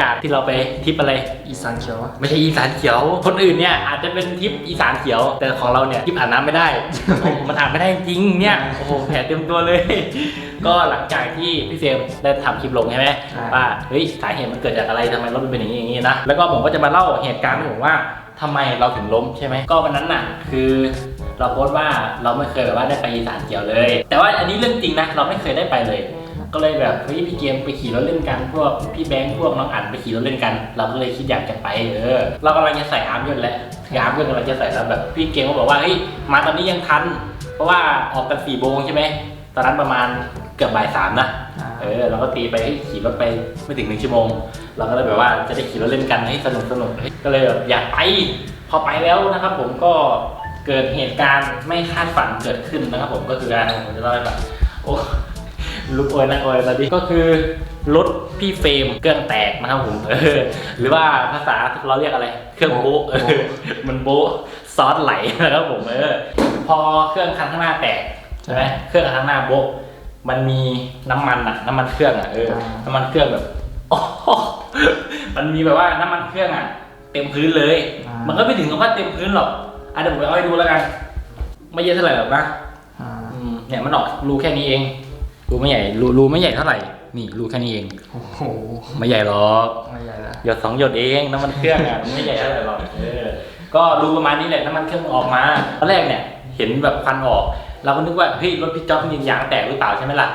จากที่เราไปทริปอะไรอีสานเขียวอะไม่ใช่อีสานเขียว คนอื่นเนี่ยอาจจะเป็นทริปอีสานเขียว แต่ของเราเนี่ยทริปอาบน้ำไม่ได้โอ้โหมันอาบไม่ได้จริงเนี่ยโอ้โหแผลเต็มตัวเลย ก็หลังจากที่พี่เฟรมได้ทำคลิปลงใช่ไหมว่าเฮ้ยสาเหตุมันเกิดจากอะไรทำไมรถมันเป็นอย่างนี้อย่างนี้นะแล้วก็ผมก็จะมาเล่าเหตุการณ์ให้ผมว่าทำไมเราถึงล้มใช่ไหมก็วันนั้นน่ะ คือเราโพสต์ว่าเราไม่เคยแบบว่าได้ไปอีสานเขียวเลย แต่ว่าอันนี้เรื่องจริงนะเราไม่เคยได้ไปเลย ก็เลยแบบเฮ้ยพี่เกมไปขี่รถเล่นกันพวกพี่แบงค์พวกน้องอั๋นไปขี่รถเล่นกัน เราก็เลยคิดอยากจะไปเออเรากำลังจะใส่อาร์มยนต์แล้วคืออาร์มยนต์กำลังจะใส่แล้วแบบพี่เกมก็บอกว่าเฮ้ยมาตอนนี้ยังทัน เพราะว่าออกกันสี่โมงใช่ไหมตอนนั้นประมาณเกือบบ่ายสามนะเออเราก็ตีไปให้ขี่รถไปไม่ถึงหนึ่งชั่วโมง เราก็เลยแบบว่าจะได้ขี่รถเล่นกันให้สนุกสนุกก็เลยแบบอยากไปพอไปแล้วนะครับ ผมก็เกิดเหตุการณ์ไม่คาดฝันเกิดขึ้นนะครับ ผมก็คือการผมจะเล่าให้ฟังโอ้ ลุกโอยนั่งโอยตอนนี้ก็คือรถพี่เฟรมเครื่องแตกนะครับผมเออหรือว่าภาษาเราเรียกอะไร เครื่องโบ๊ะเออมันโบ๊ะซอสไหลนะครับผมเออพอเครื่องคันข้างหน้าแตกใช่ไหมเครื่องข้างหน้าโบ๊ะมันมีน้ำมันอะน้ำมันเครื่องอะเออน้ำมันเครื่องแบบโอ้โหมันมีแบบว่าน้ำมันเครื่องอะเต็มพื้นเลย มันก็ไม่ถึงกับว่าเต็มพื้นหรอกอะเดี๋ยวผมเอาให้ดูแล้วกัน ไม่เยอะเท่าไหร่หรอกนะอ่าอืมเนี่ยมันออกรูแค่นี้เอง รูไม่ใหญ่รูรูไม่ใหญ่เท่าไหร่ นี่รูแค่นี้เอง โอ้โหไม่ใหญ่หรอกไม่ใหญ่ละหยดสองหยดเองน้ำมันเครื่องอะมันไม่ใหญ่เท่าไหร่หรอกเออก็รูประมาณนี้แหละน้ำมันเครื่องออกมาตอนแรกเนี่ย เห็นแบบควันออก เราก็นึกว่าเฮ้ยรถพี่จ๊อบยิงยางแตกหรือเปล่าใช่ไหมล่ะ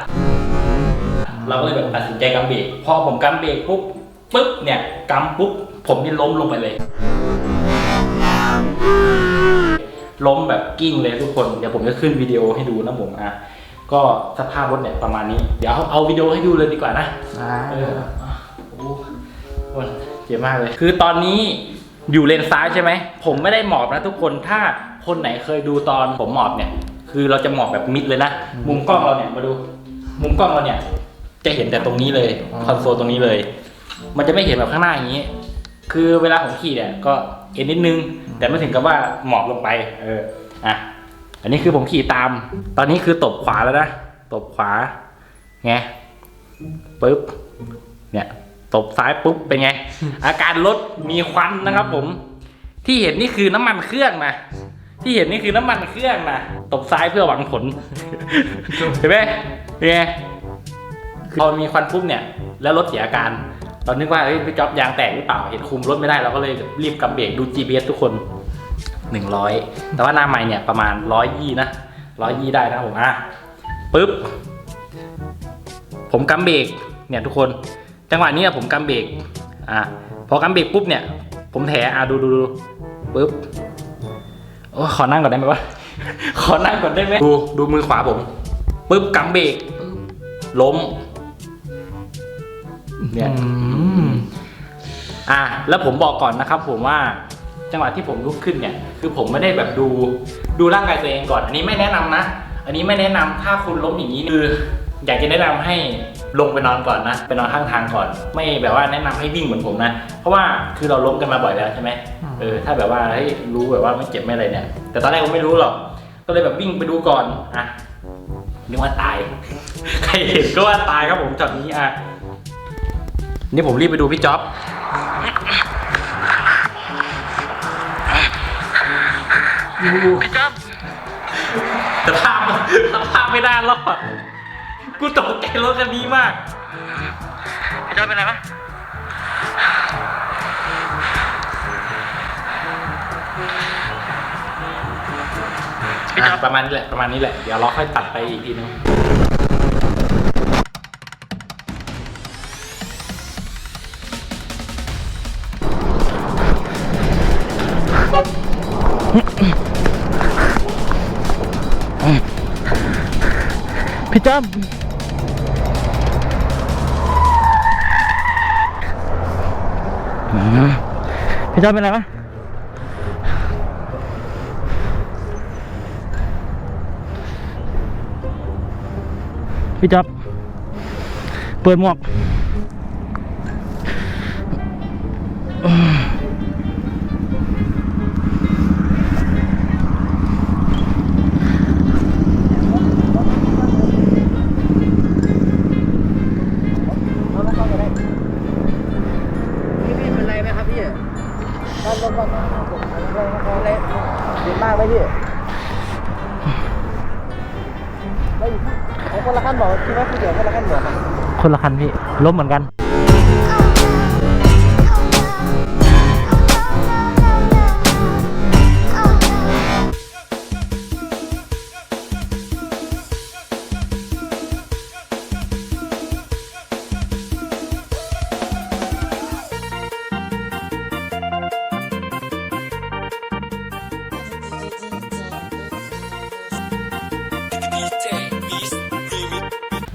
เราก็เลยแบบตัดสินใจกำเบรกพอผมกำเบรกปุ๊บปุ๊บเนี่ยกำปุ๊บผมนี่ล้มลงไปเลย ล้มแบบกิ้งเลยทุกคน เดี๋ยวผมจะขึ้นวิดีโอให้ดูนะผมอะ ก็สภาพรถเนี่ยประมาณนี้ เดี๋ยวเอาเอาวิดีโอให้ดูเลยดีกว่านะอ่าเออโอ้โหเจ็บมากเลย คือตอนนี้อยู่เลนซ้ายใช่ไหม ผมไม่ได้หมอบนะทุกคน ถ้าคนไหนเคยดูตอนผมหมอบเนี่ย คือเราจะหมอบแบบมิดเลยนะ มุมกล้องเราเนี่ยมาดู มุมกล้องเราเนี่ย จะเห็นแต่ตรงนี้เลย คอนโซลตรงนี้เลย มันจะไม่เห็นแบบข้างหน้าอย่างนี้ คือเวลาผมขี่เนี่ยก็เอ็นนิดนึง แต่ไม่ถึงกับว่าหมอบลงไป เออ อะ อันนี้คือผมขี่ตาม ตอนนี้คือตบขวาแล้วนะ ตบขวา ไง ปึ๊บ เนี่ย ตบซ้ายปุ๊บ เป็นไง อาการรถมีควันนะครับผม ที่เห็นนี่คือน้ำมันเครื่องนะ ที่เห็นนี่คือน้ำมันเครื่องนะ ตบซ้ายเพื่อหวังผล เห็นไหมเป็นไงคือพอมีควันปุ๊บเนี่ย แล้วรถเสียอาการเรานึกว่าเฮ้ยพี่จ๊อบยางแตกหรือเปล่า เห็นคุมรถไม่ได้เราก็เลยรีบกำเบรกดู GPS ทุกคน หนึ่งร้อยแต่ว่าหน้าใหม่เนี่ยประมาณร้อยยี่นะร้อยยี่ได้นะครับผมอะปึ๊บ ผมกำเบรกเนี่ยทุกคน จังหวะนี้อะผมกำเบรกอะพอกำเบรกปุ๊บเนี่ย ผมแถอะดูดูดูปึ๊บโอ้ขอนั่งก่อนได้ไหมวะขอนั่งก่อนได้ไหมดูดูมือขวาผมปึ๊บกำเบรกล้มเนี่ยอืมอะแล้วผมบอกก่อนนะครับผมว่า จังหวะที่ผมลุกขึ้นเนี่ยคือผมไม่ได้แบบดูดูร่างกายตัวเองก่อน อันนี้ไม่แนะนำนะ อันนี้ไม่แนะนำถ้าคุณล้มอย่างนี้คืออยากจะแนะนำให้ลงไปนอนก่อนนะไปนอนข้างทางก่อน ไม่แบบว่าแนะนำให้วิ่งเหมือนผมนะ เพราะว่าคือเราล้มกันมาบ่อยแล้วใช่ไหมเออถ้าแบบว่าเฮ้ยรู้แบบว่าไม่เจ็บไม่อะไรเนี่ย แต่ตอนแรกผมไม่รู้หรอกก็เลยแบบวิ่งไปดูก่อนอะนึกว่าตาย ใครเห็นก็ว่าตายครับผมจอดนี้อะนี่ผมรีบไปดูพี่จ๊อบ พี่จ๊อบสภาพสภาพไม่ได้รอดกูตกใจรถคันนี้มากพี่จ๊อบเป็นไรปะอะประมาณนี้แหละประมาณนี้แหละเดี๋ยวเราค่อยตัดไปอีกทีนึง พี่จ๊อบพี่จ๊อบเป็นไรปะพี่จ๊อบเปิดหมวก คิดว่าคือเดียวคนละขั้นบอคนละคันพี่ล้มเหมือนกัน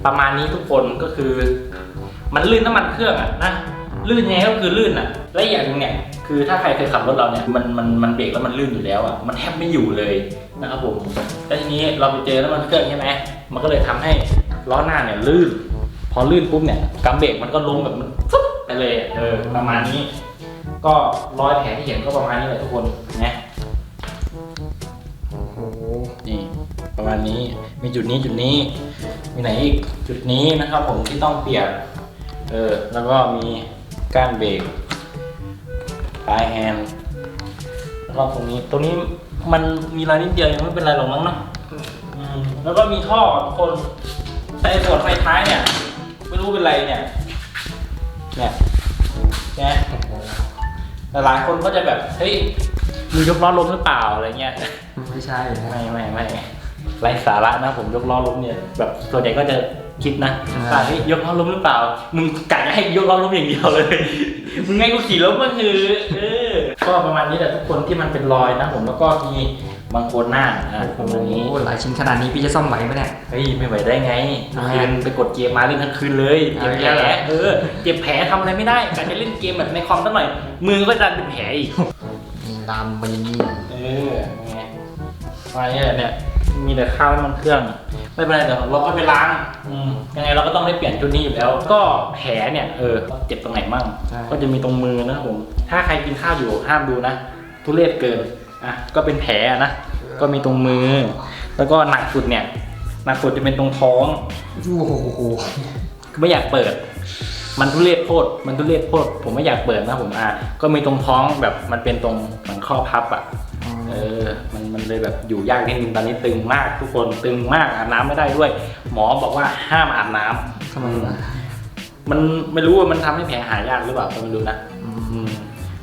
ประมาณนี้ทุกคนก็คือ มันลื่นน้ำมันเครื่องอะนะลื่นยังไงก็คือลื่นอะและอย่างหนึงเนี่ยคือถ้าใครเคยขับรถเราเนี่ยมันมันมันเบรกแล้วมันลื่นอยู่แล้วอะมันแทบไม่อยู่เลยนะครับผมแล้วทีนี้เราไปเจอน้ำมันเครื่องใช่ไหมมันก็เลยทำให้ล้อหน้าเนี่ยลื่น พอลื่นปุ๊บเนี่ยกำเบรกมันก็ล้มแบบมันฟึ๊บไปเลยเออประมาณนี้ ก็รอยแผลที่เห็นก็ประมาณนี้แหละทุกคนนะ ประมาณนี้ มีจุดนี้จุดนี้ มีไหนอีกจุดนี้นะครับ ผมที่ต้องเปลี่ยน เออ แล้วก็มีก้านเบรกปลายแฮนด์แล้วก็ตรงนี้ ตรงนี้มันมีรอยนิดเดียวยังไม่เป็นไรหรอกมั้งเนาะอืมแล้วก็มีท่อทุกคนแต่ไอ้ส่วนไฟท้ายเนี่ย ไม่รู้เป็นไรเนี่ย เนี่ยเนี่ยแต่หลายคนก็จะแบบ เฮ้ย มือยกล้อล้มหรือเปล่าอะไรเงี้ย ไม่ใช่นะไม่ไม่ไม่ ไร้สาระนะผมยกล้อล้มเนี่ยแบบส่วนใหญ่ก็จะคิดนะว่าเฮ้ยยกล้อล้มหรือเปล่า มึงกะให้ยกล้อล้มอย่างเดียวเลย มึงไงกูขี่ล้มก็คือเออก็ประมาณนี้แหละทุกคนที่มันเป็นรอยนะผมแล้วก็มีบางคนหน้าอะประมาณนี้ โอ้หลายชิ้นขนาดนี้พี่จะซ่อมไหวไหมเนี่ย เฮ้ยไม่ไหวได้ไงทำไมคืนไปกดเกมมาเล่นทั้งคืนเลยเจ็บแผลเอาอีกแล้วเหรอเออเจ็บแผลทำอะไรไม่ได้การจะเล่นเกมแบบในคอมสักหน่อย มือก็ดันเป็นแผลอีกลามไปนี่เออไงมาเนี่ยเนี่ย มีแต่ข้าวน้ำมันเครื่อง ไม่เป็นไรเดี๋ยวเราก็ไปล้างอืมยังไงเราก็ต้องได้เปลี่ยนชุดนี้อยู่แล้ว ก็แผลเนี่ยเออเจ็บตรงไหนมั่งก็จะมีตรงมือนะครับผม ถ้าใครกินข้าวอยู่ห้ามดูนะ ทุเรศเกินอะก็เป็นแผลอะนะก็มีตรงมือ แล้วก็หนักสุดเนี่ยหนักสุดจะเป็นตรงท้อง โอ้โหไม่อยากเปิด มันทุเรศโพดมันทุเรศโพดผมไม่อยากเปิดนะผมอะก็มีตรงท้องแบบมันเป็นตรงเหมือนข้อพับอะ เออมันมัน เลยแบบอยู่ยากนิดนึงตอนนี้ตึงมากทุกคนตึงมากอาบน้ำไม่ได้ด้วย หมอบอกว่าห้ามอาบน้ำทำไมวะมันไม่รู้ว่ามันทำให้แผลหายยากหรือเปล่าก็ไม่รู้นะอืม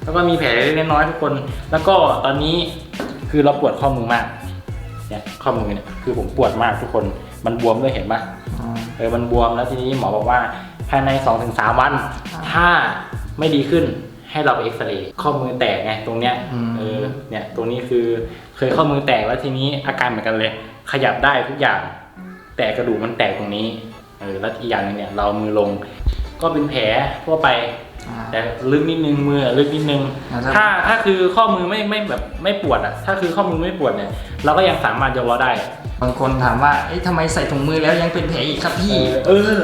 แล้วก็มีแผลเล็กๆน้อยๆทุกคน แล้วก็ตอนนี้คือเราปวดข้อมือมากเนี่ยข้อมือเนี่ยคือผมปวดมากทุกคน มันบวมด้วยเห็นปะอ๋อเออมันบวมแล้วทีนี้หมอบอกว่าภายใน 2-3 วัน ถ้าไม่ดีขึ้น ให้เราไปเอ็กซเรย์ข้อมือแตกไงตรงเนี้ยเออเนี่ยตรงนี้คือเคยข้อมือแตกแล้วทีนี้อาการเหมือนกันเลย ขยับได้ทุกอย่าง แต่กระดูกมันแตกตรงนี้เออแล้วอีกอย่างหนึงเนี่ยเราเอามือลง ก็เป็นแผลทั่วไปอ่าแต่ลึกนิดนึงมือลึกนิดนึงอ่าถ้าถ้าถ้าคือข้อมือไม่ไม่แบบไม่ปวดอะถ้าคือข้อมือไม่ปวดเนี่ยเราก็ยังสามารถยกล้อได้บางคนถามว่า เอ๊ะทำไมใส่ถุงมือแล้วยังเป็นแผลอีกครับพี่ เออเออ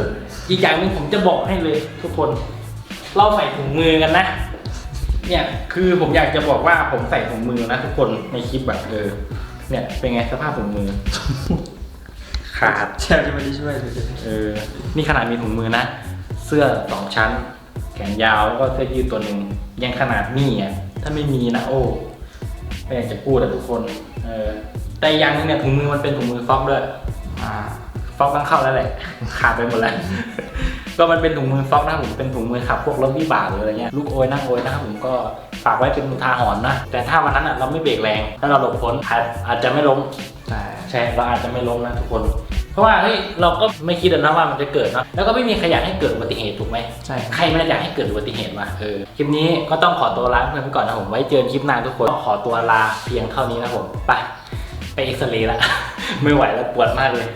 อีกอย่างหนึ่งผมจะบอกให้เลยทุกคน เราใส่ถุงมือกันนะ เนี่ยคือผมอยากจะบอกว่าผมใส่ถุงมือนะทุกคนในคลิปแบบเออเนี่ยเป็นไงสภาพถุงมือ ขาดแทบจะไม่ได้ช่วยเลยเออ นี่ขนาดมีถุงมือนะ เสื้อสองชั้น แขนยาวแล้วก็เสื้อยืดตัวหนึ่งยังขนาดนี้อะถ้าไม่มีนะโอ้ไม่อยากจะพูดอะทุกคน เออแต่อีกอย่างหนึงเนี่ยถุงมือมันเป็นถุงมือฟอกด้วยอ่า ฟอกต้องเข้าแล้วแหละขาดไปหมดแล้ว ก็มันเป็นถุงมือฟอกนะครับผมเป็นถุงมือขับพวกรถวิบากหรืออะไรเงี้ยลูกโอยนั่งโอยนะครับผมก็ฝากไว้เป็นอุทาหรณ์นะ แต่ถ้าวันนั้นอะเราไม่เบรกแรงถ้าเราหลบพ้นอาจอาจจะไม่ล้มใช่ใช่เราอาจจะไม่ล้มนะทุกคนเพราะว่าเฮ้ยเราก็ไม่คิดนะว่ามันจะเกิดเนอะแล้วก็ไม่มีใครอยากให้เกิดอุบัติเหตุถูกไหมใช่ใครไม่ได้อยากให้เกิดอุบัติเหตุวะเออคลิปนี้ก็ต้องขอตัวลาเพื่อนไปก่อนนะผมไว้เจอกันคลิปหน้าทุกคนขอตัวลาเพียงเท่านี้นะผมไปไปเอ็กซเรย์ละไม่ไหวแล้วปวดมากเลย